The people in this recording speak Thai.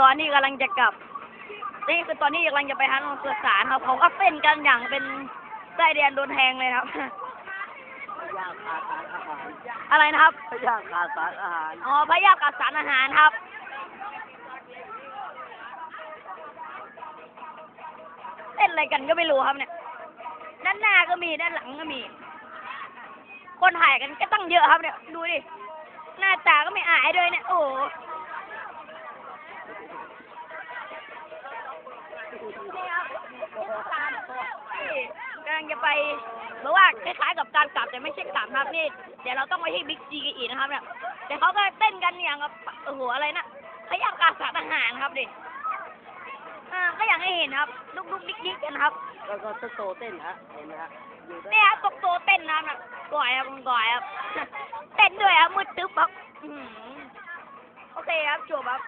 ตอนนี้กำลังจะกลับ นี่คือตอนนี้กำลังจะไปทางสุสานครับเขาก็เต้นกันอย่างเป็นไส้เดือนโดนแทงเลยครับยากขาดสารอาหาร อะไรนะครับยากขาดสารอาหาร อ๋อพยากัดสารอาหารครับ เต้นอะไรกันก็ไม่รู้ครับเนี่ย ด้านหน้าก็มีด้านหลังก็มี คนถ่ายกันก็ตั้งเยอะครับเนี่ย ดูดิ หน้าตาก็ไม่อายด้วยเนี่ย โอ้โหนี่ครับนี่ กำลังจะไปหรือว่าคล้ายๆกับการกลับแต่ไม่ใช่กลับนะครับนี่เดี๋ยวเราต้องไปที่บิ๊กซีกันอีกนะครับเนี่ยแต่เขาก็เต้นกันอย่างกับโอ้โหอะไรนะขยับกาสารอาหารครับดิอ่าก็อย่างให้เห็นครับลุกลุกดิ๊กดิ๊กกันครับแล้วก็ตุ๊กโตเต้นฮะเห็นไหมฮะอยู่ด้านเนี่ยครับตกโตเต้นนะครับน่ะก่อยครับก่อยครับเต้นด้วยครับมืดตึ๊บครับอื้อหือโอเคครับจบครับ